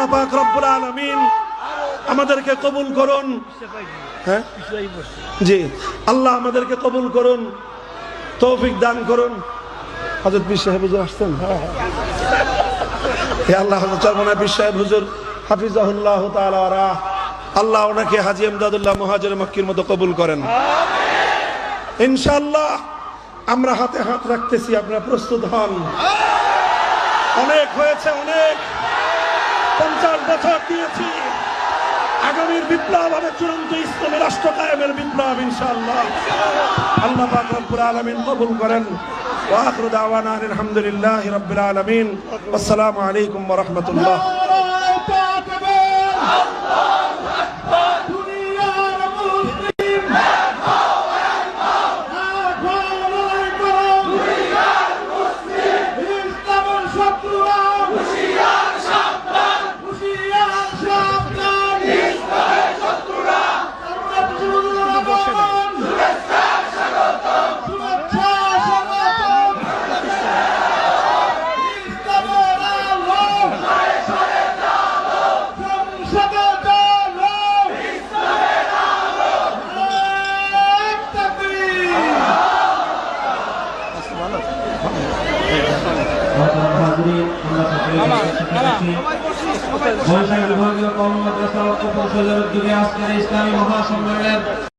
আল্লাহ পাক রব্বুল আলামিন আমাদেরকে কবুল করুন। হ্যাঁ? জি আল্লাহ আমাদেরকে কবুল করুন তৌফিক দান করুন। হজরত সাহেব হুজুর আসছেন? হে আল্লাহ হজরত চরমনা বিশ সাহেব হুজুর হাফিজাহুল্লাহ আল্লাহ ওনাকে হাজি এমদাদুল্লাহ মহাজের মক্কির মতো কবুল করেন। ইনশাআল্লাহ আমরা হাতে হাত রাখতেছি আপনারা প্রস্তুত হন। অনেক হয়েছে অনেক পঞ্চাশ বছর দিয়েছি। আগামীর বিপ্লব হবে চূড়ান্ত ইসলামী রাষ্ট্র কায়েমের বিপ্লব, ইনশাআল্লাহ। আল্লাহ পাক রব্বুল কবুল করেন। ওয়াখিরু দাওয়ানা আলহামদুলিল্লাহি রাব্বিল আলামিন। আসসালামু আলাইকুম ওয়া রাহমাতুল্লাহ। বৈশাখ বিভাগীয় কর্মমাত্রা উদ্যোগে আজকের ইসলামী মহাসম্মেলনের